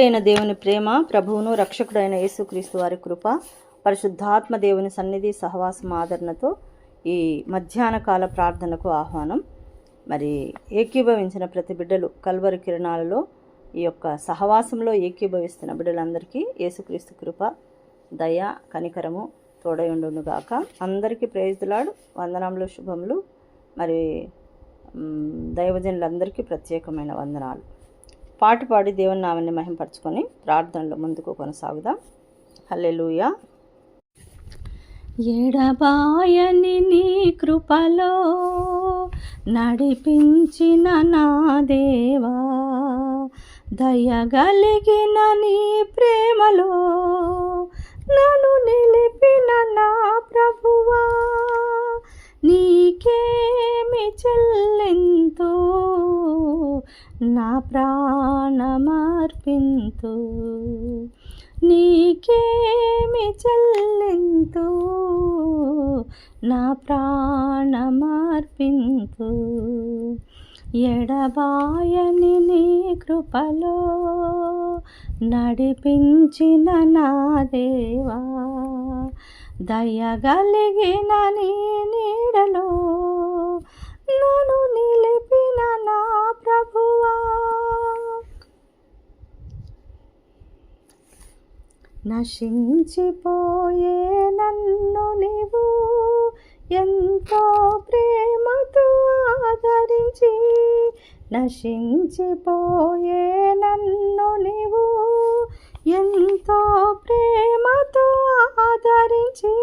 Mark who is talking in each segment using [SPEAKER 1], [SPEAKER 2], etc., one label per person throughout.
[SPEAKER 1] అయిన దేవుని ప్రేమ ప్రభువును రక్షకుడైన యేసుక్రీస్తు వారి కృప పరిశుద్ధాత్మ దేవుని సన్నిధి సహవాసం ఆదరణతో ఈ మధ్యాహ్న కాల ప్రార్థనకు ఆహ్వానం. మరి ఏకీభవించిన ప్రతి బిడ్డలు కల్వరి కిరణాలలో ఈ యొక్క సహవాసంలో ఏకీభవిస్తున్న బిడ్డలందరికీ యేసుక్రీస్తు కృప దయ కనికరము తోడై ఉండునుగాక. అందరికీ ప్రేజితులాడు వందనములు శుభములు. మరి దైవజనులందరికీ ప్రత్యేకమైన వందనాలు. పాట పాడి దేవుని నామాన్ని మహింపరచుకొని ప్రార్థనలో ముందుకు కొనసాగుదాం. హల్లెలూయా. ఎడబాయని నీ కృపలో నడిపించిన నా దేవా దయగలిగిన నీ ప్రేమలో నన్ను నిలిపిన నా ప్రభువా నీకేమి చెల్లెంతో నా ప్రాణమర్పింతు. నీకేమి చెల్లింతు? నా ప్రాణమర్పింతు. ఎడబాయని నీ కృపలో నడిపించిన నా దేవా. దయగలిగిన నీ నీడలో నన్ను నిలిపిన నా ప్రభువా. నశించిపోయే నన్ను నీవు ఎంతో ప్రేమతో ఆదరించి నశించిపోయే నన్ను నీవు ఎంతో ప్రేమతో ఆదరించి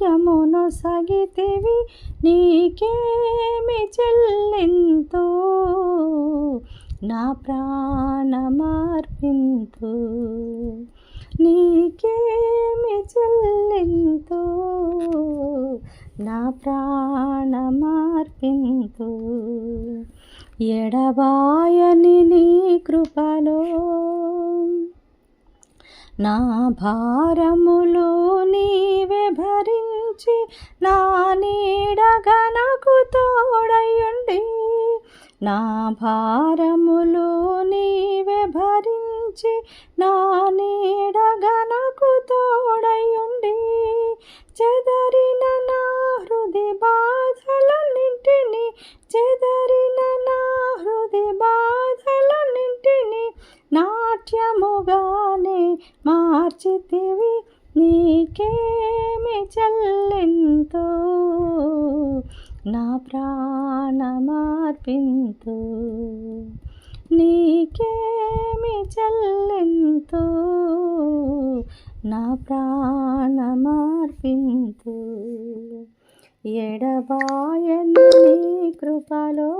[SPEAKER 1] భాగ్యమును సగితివి నీకేమి చెల్లింతు? నా ప్రాణమార్పింతు. నీకేమి చెల్లింతు? నా ప్రాణమార్పింతు. ఎడబాయని నీ కృపలో నా భారములు నీవే భరించి నా నీడగనకు తోడయుండి నా భారములు నీవే భరించి నా నీడగనకు తోడ నీకేమి చెల్లింతో నా ప్రాణమర్పింతు నీకేమి చెల్లింతో నా ప్రాణమర్పింతు. ఎడబాయని నీ కృపలో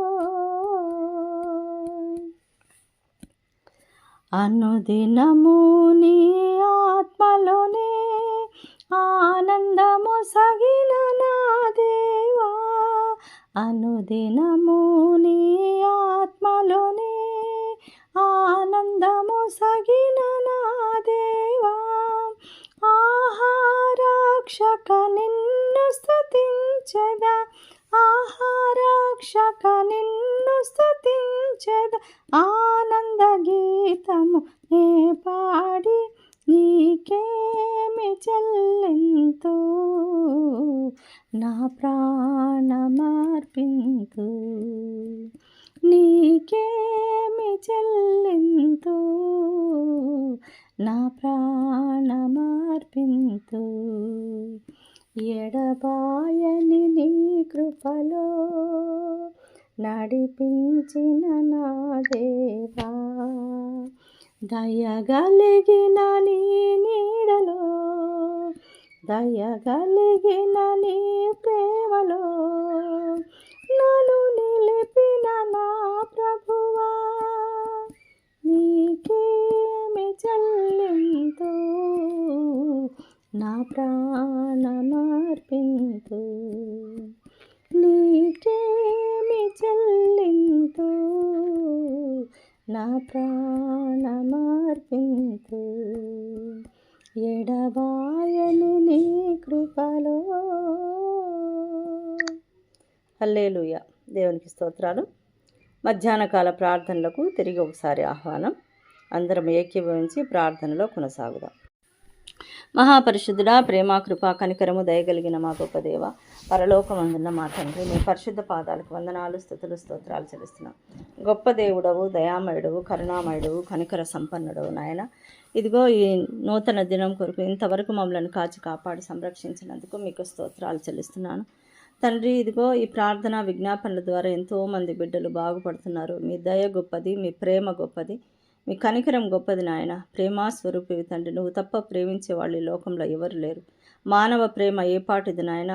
[SPEAKER 1] అనుదినము నీ ఆత్మలోనే మొసగిన నా దేవా. అనుదినము నీ ఆత్మలోనే ఆనందము సగిన నా దేవా. ఆహారాక్షక నిన్ను స్థుతించద ఆహారాక్షక నిన్ను స్థుతించద ఆనంద గీతము నే పా దయగలిగిన నీ నీడలో దయగలిగిన నీ ప్రేమలో నన్ను నిలిపిన నా ప్రభువా నీకేమి చెల్లింతు నా ప్రాణమర్పింతు నీకేమి చెల్లింతు నా ప్రాణమార్పింపు. ఎడబాయను నీ కృపలో. హల్లేలుయ. దేవునికి స్తోత్రాలు. మధ్యాహ్నకాల ప్రార్థనలకు తిరిగి ఒకసారి ఆహ్వానం. అందరం ఏకీభవించి ప్రార్థనలో కొనసాగుదాం. మహాపరిశుద్ధుడా ప్రేమ కృప కనికరము దయగలిగిన మా గొప్ప దేవ పరలోకమందున్న మా తండ్రి మీ పరిశుద్ధ పాదాలకు వందనాలు స్థుతులు స్తోత్రాలు చెల్లిస్తున్నాం. గొప్ప దేవుడవు దయామయుడవు కరుణామయుడవు కనికర సంపన్నుడవు నాయన. ఇదిగో ఈ నూతన దినం కొరకు ఇంతవరకు మమ్మల్ని కాచి కాపాడి సంరక్షించినందుకు మీకు స్తోత్రాలు చెల్లిస్తున్నాను. తండ్రి ఇదిగో ఈ ప్రార్థన విజ్ఞాపనల ద్వారా ఎంతోమంది బిడ్డలు బాగుపడుతున్నారు. మీ దయ గొప్పది మీ ప్రేమ గొప్పది. మీ కనికరం గొప్పది నాయన. ప్రేమాస్వరూపివి తండ్రి. నువ్వు తప్ప ప్రేమించే వాళ్ళు ఈ లోకంలో ఎవరు లేరు. మానవ ప్రేమ ఏ పాటిది నాయన?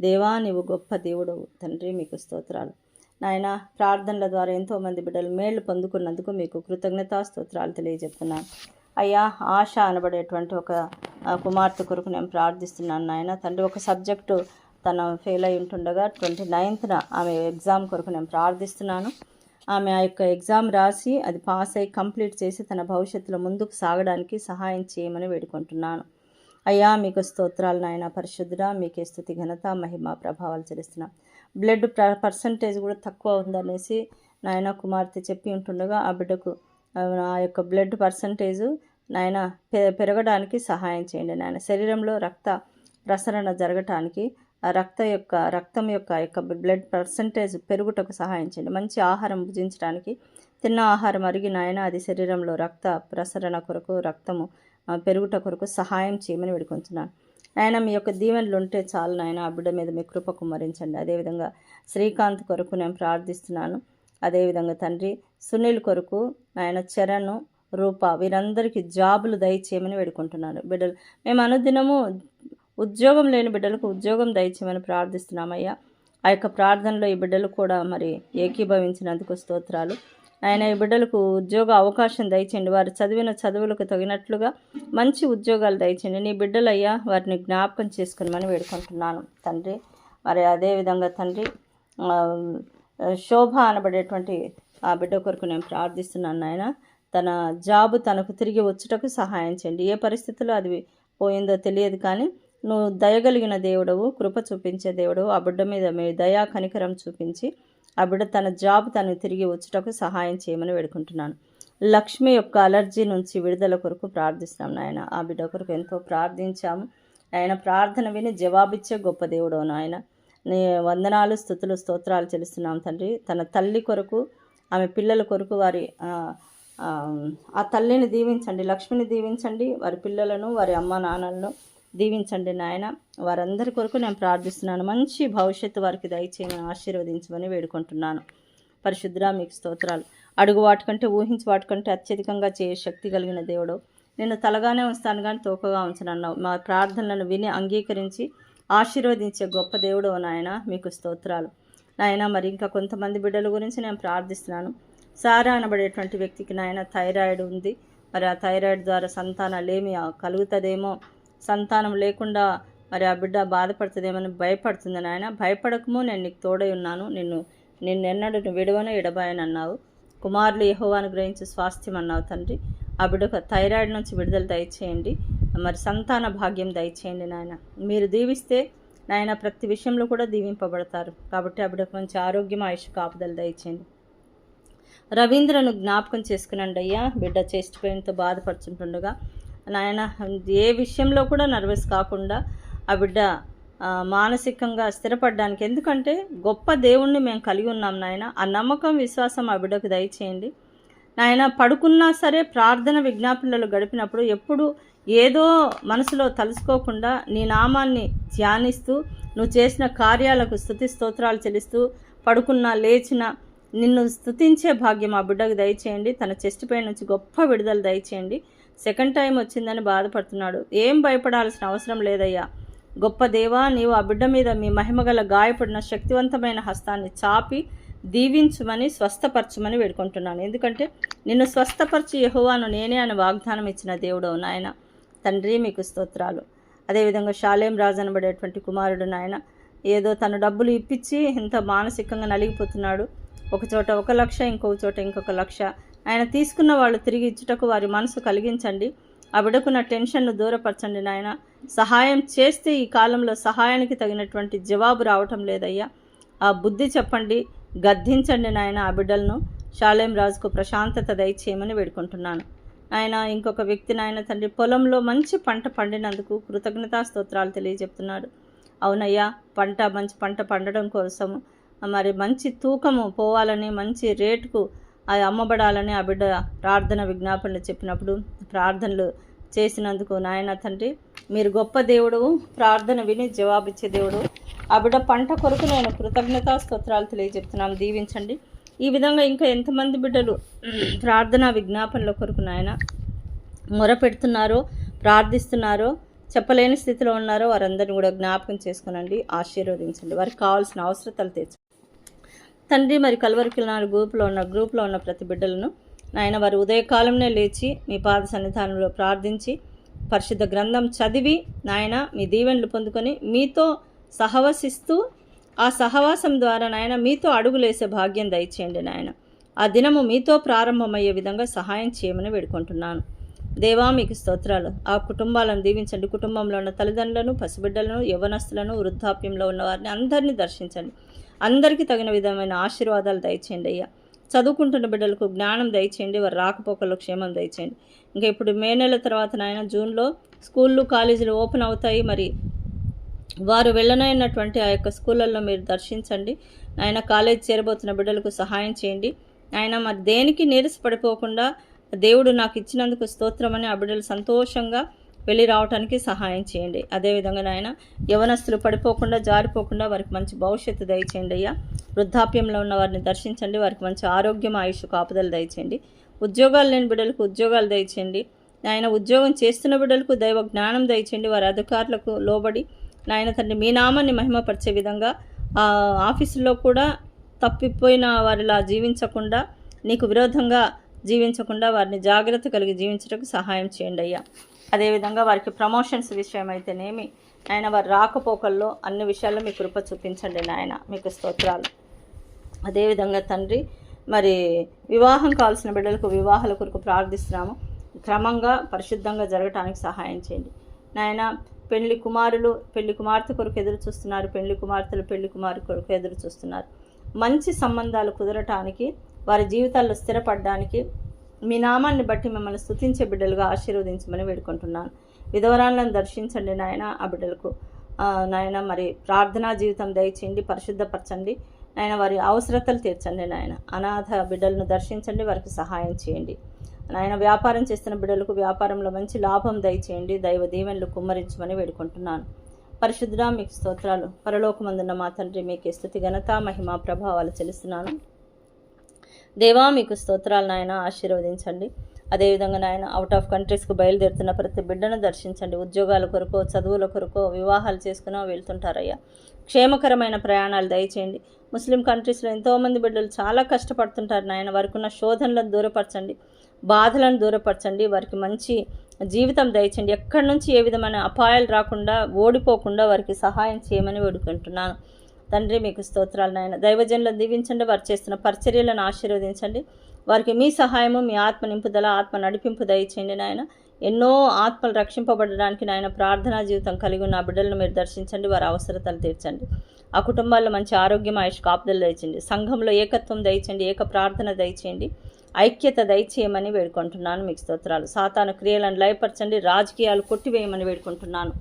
[SPEAKER 1] దేవా నీవు గొప్ప దేవుడవు. తండ్రి మీకు స్తోత్రాలు. నాయన ప్రార్థనల ద్వారా ఎంతోమంది బిడ్డలు మేళ్ళు పొందుకున్నందుకు మీకు కృతజ్ఞతా స్తోత్రాలు తెలియజెప్తున్నాను. అయ్యా ఆశ అనబడేటువంటి ఒక కుమార్తె కొరకు నేను ప్రార్థిస్తున్నాను నాయన. తండ్రి ఒక సబ్జెక్టు తను ఫెయిల్ అయి ఉంటుండగా ట్వంటీ నైన్త్న ఆమె ఎగ్జామ్ కొరకు నేను ప్రార్థిస్తున్నాను. ఆమె ఆ యొక్క ఎగ్జామ్ రాసి అది పాస్ అయి కంప్లీట్ చేసి తన భవిష్యత్తులో ముందుకు సాగడానికి సహాయం చేయమని వేడుకుంటున్నాను. అయ్యా మీకు స్తోత్రాలు నాయన పరిశుద్ధుడా మీకే స్థుతి ఘనత మహిమ ప్రభావాలు చెల్లిస్తున్నాం. బ్లడ్ ప్ర పర్సంటేజ్ కూడా తక్కువ ఉందనేసి నాయన కుమార్తె చెప్పి ఉంటుండగా ఆ బిడ్డకు ఆ యొక్క బ్లడ్ పర్సంటేజు నాయన పె- పెరగడానికి సహాయం చేయండి నాయన. శరీరంలో రక్త ప్రసరణ జరగటానికి ఆ రక్త యొక్క రక్తం యొక్క యొక్క బ్లడ్ పర్సంటేజ్ పెరుగుటకు సహాయం చేయండి. మంచి ఆహారం భుజించడానికి తిన్న ఆహారం అరిగినాయన అది శరీరంలో రక్త ప్రసరణ కొరకు రక్తము పెరుగుట కొరకు సహాయం చేయమని వేడుకుంటున్నాను నాయన మీ యొక్క దీవెనలు ఉంటే చాలు నాయన ఆ బిడ్డ మీద మీ కృప కుమ్మరించండి. అదేవిధంగా శ్రీకాంత్ కొరకు నేను ప్రార్థిస్తున్నాను. అదేవిధంగా తండ్రి సునీల్ కొరకు నాయన చరణ్ రూప వీరందరికీ జాబులు దయచేయమని వేడుకుంటున్నాను. బిడ్డలు మేము అనుదినము ఉద్యోగం లేని బిడ్డలకు ఉద్యోగం దయచేయమని ప్రార్థిస్తున్నామయ్యా. ఆ యొక్క ప్రార్థనలో ఈ బిడ్డలు కూడా మరి ఏకీభవించినందుకు స్తోత్రాలు. ఆయన ఈ బిడ్డలకు ఉద్యోగ అవకాశం దయచేయండి. వారు చదివిన చదువులకు తగినట్లుగా మంచి ఉద్యోగాలు దయచేయండి. నీ బిడ్డలయ్యా వారిని జ్ఞాపకం చేసుకునమని వేడుకుంటున్నాను. తండ్రి మరి అదేవిధంగా తండ్రి శోభ అనబడేటువంటి ఆ బిడ్డ కొరకు నేను ప్రార్థిస్తున్నాను నాయన. తన జాబు తనకు తిరిగి వచ్చుటకు సహాయం చేయండి. ఏ పరిస్థితుల్లో అది పోయిందో తెలియదు కానీ నువ్వు దయగలిగిన దేవుడవు కృప చూపించే దేవుడవు ఆ బిడ్డ మీద మీ దయా కనికరం చూపించి ఆ బిడ్డ తన జాబ్ తను తిరిగి వచ్చుటకు సహాయం చేయమని వేడుకుంటున్నాను. లక్ష్మి యొక్క అలర్జీ నుంచి విడుదల కొరకు ప్రార్థిస్తాం నాయన. ఆ బిడ్డ కొరకు ఎంతో ప్రార్థించాము. ఆయన ప్రార్థన విని జవాబిచ్చే గొప్ప దేవుడు నాయన. నీ వందనాలు స్థుతులు స్తోత్రాలు చెల్లిస్తున్నాం తండ్రి. తన తల్లి కొరకు ఆమె పిల్లల కొరకు వారి ఆ, ఆ తల్లిని దీవించండి లక్ష్మిని దీవించండి. వారి పిల్లలను వారి అమ్మ నాన్నలను దీవించండి నాయన. వారందరి కొరకు నేను ప్రార్థిస్తున్నాను. మంచి భవిష్యత్తు వారికి దయచేయమని ఆశీర్వదించమని వేడుకుంటున్నాను. పరిశుద్ధురా మీకు స్తోత్రాలు. అడుగు వాటికంటే ఊహించి వాటికంటే అత్యధికంగా చేయ శక్తి కలిగిన దేవుడు. నేను తలగానే ఉంచుతాను కానీ తోకగా ఉంచనన్నావు. మా ప్రార్థనలను విని అంగీకరించి ఆశీర్వదించే గొప్ప దేవుడు నాయన మీకు స్తోత్రాలు. నాయన మరి ఇంకా కొంతమంది బిడ్డల గురించి నేను ప్రార్థిస్తున్నాను. సారా అనబడేటువంటి వ్యక్తికి నాయన థైరాయిడ్ ఉంది. మరి ఆ థైరాయిడ్ ద్వారా సంతానాలేమి కలుగుతుందేమో సంతానం లేకుండా మరి ఆ బిడ్డ బాధపడుతుందేమని భయపడుతుంది నాయన. భయపడకము నేను నీకు తోడై ఉన్నాను. నిన్ను నిన్నెన్నడు విడవను ఎడబాయని అన్నావు. కుమారులు యహోవాను గ్రహించి స్వాస్థ్యం అన్నావు తండ్రి. ఆ బిడ్డకు థైరాయిడ్ నుంచి విడుదల దయచేయండి. మరి సంతాన భాగ్యం దయచేయండి నాయన. మీరు దీవిస్తే నాయన ప్రతి విషయంలో కూడా దీవింపబడతారు. కాబట్టి ఆ బిడ్డకు మంచి ఆరోగ్యం ఆయుష్ కాపుదలు దయచేయండి. రవీంద్రను జ్ఞాపకం చేసుకునండి అయ్యా. బిడ్డ చెస్ట్ పెయిన్తో బాధపడుతుంటుండగా నాయన ఏ విషయంలో కూడా నర్వస్ కాకుండా ఆ బిడ్డ మానసికంగా స్థిరపడడానికి. ఎందుకంటే గొప్ప దేవుణ్ణి మేము కలిగి ఉన్నాం నాయన. ఆ నమ్మకం విశ్వాసం ఆ బిడ్డకు దయచేయండి. నాయన పడుకున్నా సరే ప్రార్థన విజ్ఞాపనలు గడిపినప్పుడు ఎప్పుడు ఏదో మనసులో తలుసుకోకుండా నీ నామాన్ని ధ్యానిస్తూ నువ్వు చేసిన కార్యాలకు స్థుతి స్తోత్రాలు చెల్లిస్తూ పడుకున్నా లేచిన నిన్ను స్థుతించే భాగ్యం ఆ బిడ్డకు దయచేయండి. తన చెస్ట్ పై నుంచి గొప్ప విడుదల దయచేయండి. సెకండ్ టైం వచ్చిందని బాధపడుతున్నాడు. ఏం భయపడాల్సిన అవసరం లేదయ్యా. గొప్ప దేవా నీవు ఆ బిడ్డ మీద మీ మహిమగల గాయపడిన శక్తివంతమైన హస్తాన్ని చాపి దీవించుమని స్వస్థపరచుమని వేడుకుంటున్నాను. ఎందుకంటే నిన్ను స్వస్థపరిచి యెహోవాను నేనే అని వాగ్దానం ఇచ్చిన దేవుడు నాయన. తండ్రి మీకు స్తోత్రాలు. అదేవిధంగా షాలేం రాజు అనబడేటువంటి కుమారుడు నాయన ఏదో తన డబ్బులు ఇప్పించి ఇంత మానసికంగా నలిగిపోతున్నాడు. ఒక చోట ఒక లక్ష ఇంకొక చోట ఇంకొక లక్ష. ఆయన తీసుకున్న వాళ్ళు తిరిగి ఇచ్చుటకు వారి మనసు కలిగించండి. ఆ బిడకున్న టెన్షన్ను దూరపరచండి నాయన. సహాయం చేస్తే ఈ కాలంలో సహాయానికి తగినటువంటి జవాబు రావటం లేదయ్యా. ఆ బుద్ధి చెప్పండి గద్దించండి నాయన ఆ బిడ్డలను. షాలేం రాజుకు ప్రశాంతత దయచేయమని వేడుకుంటున్నాను. ఆయన ఇంకొక వ్యక్తి నాయన తండ్రి పొలంలో మంచి పంట పండినందుకు కృతజ్ఞతా స్తోత్రాలు తెలియజెప్తున్నాడు. అవునయ్యా పంట మంచి పంట పండడం కోసం మరి మంచి తూకము పోవాలని మంచి రేటుకు అది అమ్మబడాలని ఆ బిడ్డ ప్రార్థన విజ్ఞాపనలు చెప్పినప్పుడు ప్రార్థనలు చేసినందుకు నాయన తండ్రి మీరు గొప్ప దేవుడు ప్రార్థన విని జవాబిచ్చే దేవుడు. ఆ బిడ్డ పంట కొరకు నేను కృతజ్ఞతా స్తోత్రాలు తెలియజెప్తున్నాను దీవించండి. ఈ విధంగా ఇంకా ఎంతమంది బిడ్డలు ప్రార్థన విజ్ఞాపనల కొరకు నాయన మొరపెడుతున్నారో ప్రార్థిస్తున్నారో చెప్పలేని స్థితిలో ఉన్నారో వారందరిని కూడా జ్ఞాపకం చేసుకునండి ఆశీర్వదించండి. వారికి కావాల్సిన అవసరతలు తీర్చండి. తండ్రి మరి కలవరికి గ్రూప్లో గ్రూపులో ఉన్న గ్రూప్లో ఉన్న ప్రతి బిడ్డలను నాయన వారు ఉదయకాలంలో లేచి మీ పాద సన్నిధానంలో ప్రార్థించి పరిశుద్ధ గ్రంథం చదివి నాయన మీ దీవెనలు పొందుకొని మీతో సహవసిస్తూ ఆ సహవాసం ద్వారా నాయన మీతో అడుగులేసే భాగ్యం దయచేయండి నాయన. ఆ దినము మీతో ప్రారంభమయ్యే విధంగా సహాయం చేయమని వేడుకుంటున్నాను. దేవా మీకు స్తోత్రాలు. ఆ కుటుంబాలను దీవించండి. కుటుంబంలో ఉన్న తల్లిదండ్రులను పసిబిడ్డలను యవనస్తులను వృద్ధాప్యంలో ఉన్న వారిని అందరినీ దర్శించండి. అందరికీ తగిన విధమైన ఆశీర్వాదాలు దయచేయండి అయ్యా. చదువుకుంటున్న బిడ్డలకు జ్ఞానం దయచేయండి వారు రాకపోకల్లో క్షేమం దయచేయండి. ఇంకా ఇప్పుడు మే నెల తర్వాత నాయన జూన్లో స్కూళ్ళు కాలేజీలు ఓపెన్ అవుతాయి. మరి వారు వెళ్ళనైనటువంటి ఆ యొక్క స్కూళ్ళల్లో మీరు దర్శించండి. ఆయన కాలేజ్ చేరబోతున్న బిడ్డలకు సహాయం చేయండి. ఆయన మరి దేనికి నీరసపడిపోకుండా దేవుడు నాకు ఇచ్చినందుకు స్తోత్రమని ఆ బిడ్డలు సంతోషంగా వెళ్ళి రావడానికి సహాయం చేయండి. అదేవిధంగా నాయన యవనస్తులు పడిపోకుండా జారిపోకుండా వారికి మంచి భవిష్యత్తు దయచేయండి అయ్యా. వృద్ధాప్యంలో ఉన్న వారిని దర్శించండి. వారికి మంచి ఆరోగ్యం ఆయుష్ కాపుదలు దయచేయండి. ఉద్యోగాలు లేని బిడ్డలకు ఉద్యోగాలు దయచేయండి. నాయన ఉద్యోగం చేస్తున్న బిడ్డలకు దైవ జ్ఞానం దయచేయండి. వారి అధికారులకు లోబడి నాయన తండ్రి మీ నామాన్ని మహిమపరిచే విధంగా ఆ ఆఫీసులో కూడా తప్పిపోయిన వారిలా జీవించకుండా నీకు విరోధంగా జీవించకుండా వారిని జాగ్రత్త కలిగి జీవించడానికి సహాయం చేయండి అయ్యా. అదేవిధంగా వారికి ప్రమోషన్స్ విషయం అయితేనేమి ఆయన వారి రాకపోకల్లో అన్ని విషయాల్లో మీ కృప చూపించండి నాయన మీకు స్తోత్రాలు. అదేవిధంగా తండ్రి మరి వివాహం కావాల్సిన బిడ్డలకు వివాహాల కొరకు ప్రార్థిస్తున్నాము. క్రమంగా పరిశుద్ధంగా జరగటానికి సహాయం చేయండి. నాయన పెళ్ళి కుమారులు పెళ్ళి కుమార్తె కొరకు ఎదురు చూస్తున్నారు పెళ్ళి కుమార్తెలు పెళ్ళి కుమారు కొరకు ఎదురు చూస్తున్నారు. మంచి సంబంధాలు కుదరటానికి వారి జీవితాల్లో స్థిరపడడానికి మీ నామాన్ని బట్టి మిమ్మల్ని స్తుతించే బిడ్డలుగా ఆశీర్వదించమని వేడుకుంటున్నాను. విధవరాలను దర్శించండి నాయన ఆ బిడ్డలకు. నాయన మరి ప్రార్థనా జీవితం దయచేయండి పరిశుద్ధపరచండి. నాయన వారి అవసరతలు తీర్చండి నాయన. అనాథ బిడ్డలను దర్శించండి వారికి సహాయం చేయండి. నాయన వ్యాపారం చేస్తున్న బిడ్డలకు వ్యాపారంలో మంచి లాభం దయచేయండి దైవ దీవెనలు కుమ్మరించమని వేడుకుంటున్నాను. పరిశుద్ధుడా మీకు స్తోత్రాలు. పరలోకమందున్న మా తండ్రి మీకు స్థుతి ఘనత మహిమ ప్రభావాలు చెల్లిస్తున్నాను. దేవా మీకు స్తోత్రాలు నాయన ఆశీర్వదించండి. అదేవిధంగా నాయన అవుట్ ఆఫ్ కంట్రీస్కు బయలుదేరుతున్న ప్రతి బిడ్డను దర్శించండి. ఉద్యోగాల కొరకు చదువుల కొరకు వివాహాలు చేసుకున్న వెళ్తుంటారయ్యా. క్షేమకరమైన ప్రయాణాలు దయచేయండి. ముస్లిం కంట్రీస్లో ఎంతోమంది బిడ్డలు చాలా కష్టపడుతుంటారు నాయన. వారికి ఉన్న శోధనలను దూరపరచండి. బాధలను దూరపరచండి. వారికి మంచి జీవితం దయచండి ఎక్కడి నుంచి ఏ విధమైన అపాయాలు రాకుండా ఓడిపోకుండా వారికి సహాయం చేయమని వేడుకుంటున్నాను. తండ్రి మీకు స్తోత్రాలు నాయన. దైవజనులను దీవించండి వారు చేస్తున్న పరిచర్యలను ఆశీర్వదించండి. వారికి మీ సహాయము మీ ఆత్మ నింపుదల ఆత్మ నడిపింపు దయచేయండి నాయన. ఎన్నో ఆత్మలు రక్షింపబడడానికి నాయన ప్రార్థనా జీవితం కలిగి ఉన్న బిడ్డలను మీరు దర్శించండి వారి అవసరతలు తీర్చండి. ఆ కుటుంబాల్లో మంచి ఆరోగ్యం ఆయుష్ కాపుదలు దయచండి సంఘంలో ఏకత్వం దయచండి ఏక ప్రార్థన దయచేయండి. ఐక్యత దయచేయమని వేడుకుంటున్నాను మీకు స్తోత్రాలు. సాతాను క్రియలను లయపరచండి రాజకీయాలు కొట్టివేయమని వేడుకుంటున్నాను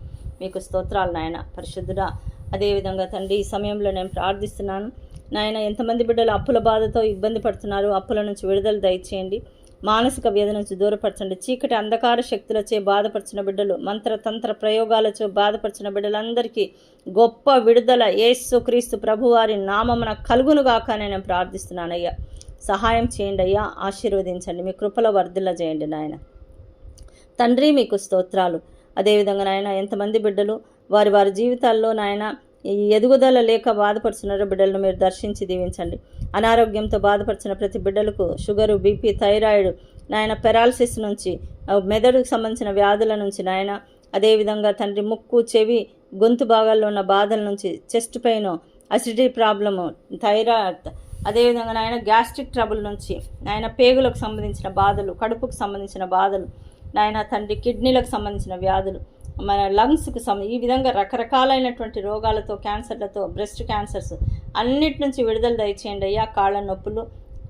[SPEAKER 1] మీకు స్తోత్రాలు నాయన. పరిశుద్ధుడా అదేవిధంగా తండ్రి ఈ సమయంలో నేను ప్రార్థిస్తున్నాను. నాయన ఎంతమంది బిడ్డలు అప్పుల బాధతో ఇబ్బంది పడుతున్నారు అప్పుల నుంచి విడుదల దయచేయండి. మానసిక వేద నుంచి దూరపరచండి. చీకటి అంధకార శక్తులచే బాధపరిచిన బిడ్డలు మంత్ర తంత్ర ప్రయోగాలచే బాధపరిచిన బిడ్డలందరికీ గొప్ప విడుదల యేసు క్రీస్తు ప్రభువారి నామమున కలుగునుగాక నేను ప్రార్థిస్తున్నానయ్యా. సహాయం చేయండి అయ్యా ఆశీర్వదించండి మీ కృపల వర్ధిల్ల చేయండి నాయన. తండ్రి మీకు స్తోత్రాలు. అదేవిధంగా నాయన ఎంతమంది బిడ్డలు వారి వారి జీవితాల్లో నాయన ఈ ఎదుగుదల లేక బాధపడుతున్నారు బిడ్డలను మీరు దర్శించి దీవించండి. అనారోగ్యంతో బాధపడుచున్న ప్రతి బిడ్డలకు షుగరు బీపీ థైరాయిడ్ నాయన పెరాలసిస్ నుంచి మెదడుకు సంబంధించిన వ్యాధుల నుంచి నాయన అదేవిధంగా తండ్రి ముక్కు చెవి గొంతు భాగాల్లో ఉన్న బాధల నుంచి chest pain acidity problem thyroid అదేవిధంగా నాయన గ్యాస్ట్రిక్ ట్రబుల్ నుంచి నాయన పేగులకు సంబంధించిన బాధలు కడుపుకు సంబంధించిన బాధలు నాయన తండ్రి కిడ్నీలకు సంబంధించిన వ్యాధులు మన లంగ్స్కి సం ఈ విధంగా రకరకాలైనటువంటి రోగాలతో క్యాన్సర్లతో బ్రెస్ట్ క్యాన్సర్స్ అన్నిటి నుంచి విడుదల దయచేయండి. అయ్యా కాళ్ళ నొప్పులు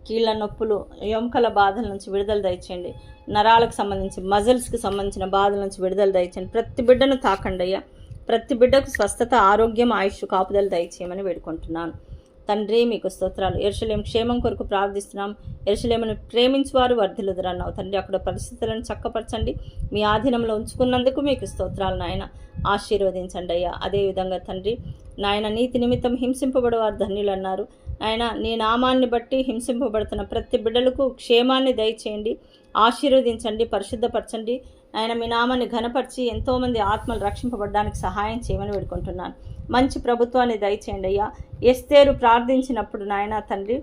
[SPEAKER 1] కీళ్ళ నొప్పులు ఎముకల బాధల నుంచి విడుదల దయచేయండి. నరాలకు సంబంధించి మజిల్స్కి సంబంధించిన బాధల నుంచి విడుదల దయచేయండి. ప్రతి బిడ్డను తాకండి అయ్యా. ప్రతి బిడ్డకు స్వస్థత ఆరోగ్యం ఆయుష్ కాపుదలు దయచేయమని వేడుకుంటున్నాను. తండ్రి మీకు స్తోత్రాలు. ఎరుసలేం క్షేమం కొరకు ప్రార్థిస్తున్నాం. ఎరుసలేమును ప్రేమించువారు వర్ధిలుదురన్నావు తండ్రి. అక్కడ పరిస్థితులను చక్కపరచండి. మీ ఆధీనంలో ఉంచుకున్నందుకు మీకు స్తోత్రాలు నాయన. ఆశీర్వదించండి అయ్యా. అదేవిధంగా తండ్రి నాయన నీతి నిమిత్తం హింసింపబడేవారు ధన్యులు అన్నారు ఆయన నీ నామాన్ని బట్టి హింసింపబడుతున్న ప్రతి బిడ్డలకు క్షేమాన్ని దయచేయండి. ఆశీర్వదించండి పరిశుద్ధపరచండి. ఆయన మీ నామాన్ని ఘనపరిచి ఎంతోమంది ఆత్మలు రక్షింపబడడానికి సహాయం చేయమని వేడుకుంటున్నాను. మంచి ప్రభుత్వాన్ని దయచేయండి అయ్యా. ఎస్తేరు ప్రార్థించినప్పుడు నాయన తండ్రి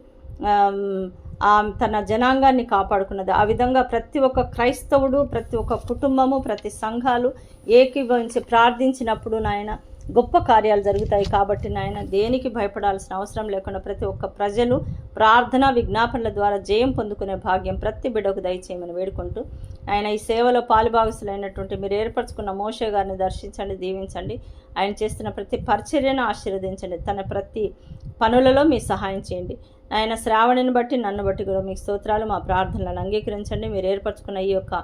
[SPEAKER 1] ఆ తన జనాంగాన్ని కాపాడుకున్నది. ఆ విధంగా ప్రతి ఒక్క క్రైస్తవుడు ప్రతి ఒక్క కుటుంబము ప్రతి సంఘాలు ఏకీభవించి ప్రార్థించినప్పుడు నాయన గొప్ప కార్యాలు జరుగుతాయి కాబట్టి నాయన దేనికి భయపడాల్సిన అవసరం లేకుండా ప్రతి ఒక్క ప్రజలు ప్రార్థన విజ్ఞాపనల ద్వారా జయం పొందుకునే భాగ్యం ప్రతి బిడ్డకు దయచేయమని వేడుకుంటూ ఆయన ఈ సేవలో పాలుభాగస్తులైనటువంటి మీరు ఏర్పరచుకున్న మోషే గారిని దర్శించండి దీవించండి. ఆయన చేస్తున్న ప్రతి పరిచర్యను ఆశీర్వదించండి. తన ప్రతి పనులలో మీ సహాయం చేయండి. ఆయన శ్రావణిని బట్టి నన్ను బట్టి కూడా మీకు స్తోత్రాలు మా ప్రార్థనలను అంగీకరించండి. మీరు ఏర్పరచుకున్న ఈ యొక్క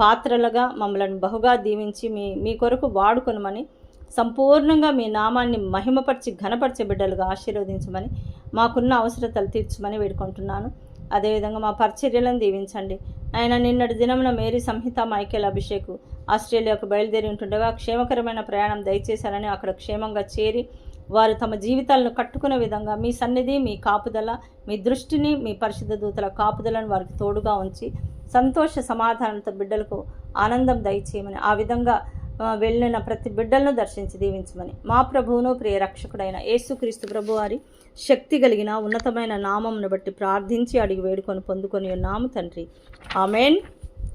[SPEAKER 1] పాత్రలుగా మమ్మల్ని బహుగా దీవించి మీ మీ కొరకు వాడుకొనమని సంపూర్ణంగా మీ నామాన్ని మహిమపరిచి ఘనపరిచే బిడ్డలుగా ఆశీర్వదించమని మాకున్న అవసరతలు తీర్చమని వేడుకుంటున్నాను. అదేవిధంగా మా పరిచర్యలను దీవించండి. ఆయన నిన్నటి దినమున మేరీ సంహిత మైకేల్ అభిషేక్ ఆస్ట్రేలియాకు బయలుదేరి ఉంటుండగా క్షేమకరమైన ప్రయాణం దయచేశారని అక్కడ క్షేమంగా చేరి వారు తమ జీవితాలను కట్టుకునే విధంగా మీ సన్నిధి మీ కాపుదల మీ దృష్టిని మీ పరిశుద్ధ దూతల కాపుదలను వారికి తోడుగా ఉంచి సంతోష సమాధానంతో బిడ్డలకు ఆనందం దయచేయమని ఆ విధంగా వెళ్ళిన ప్రతి బిడ్డలను దర్శించి దీవించమని. మా ప్రభువును ప్రియ రక్షకుడైన యేసుక్రీస్తు ప్రభు వారి శక్తి కలిగిన ఉన్నతమైన నామమును బట్టి ప్రార్థించి అడిగి వేడుకొని పొందుకొని ఉన్నాము తండ్రి. ఆమెన్.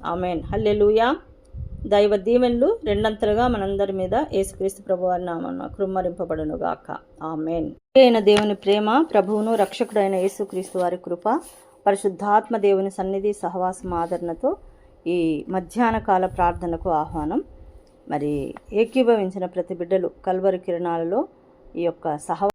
[SPEAKER 1] ఆమెన్. హల్లెలూయా. దైవ దీవెన్లు రెండంతలుగా మనందరి మీద యేసుక్రీస్తు ప్రభు వారి నామన కృమ్మరింపబడునుగాక. ఆమెన్. అయిన దేవుని ప్రేమ ప్రభువును రక్షకుడైన యేసుక్రీస్తు వారి కృప పరిశుద్ధాత్మ దేవుని సన్నిధి సహవాసం ఆదరణతో ఈ మధ్యాహ్న కాల ప్రార్థనకు ఆహ్వానం. మరి ఏకీభవించిన ప్రతి బిడ్డలు కల్వరి కిరణాలలో ఈ యొక్క సహ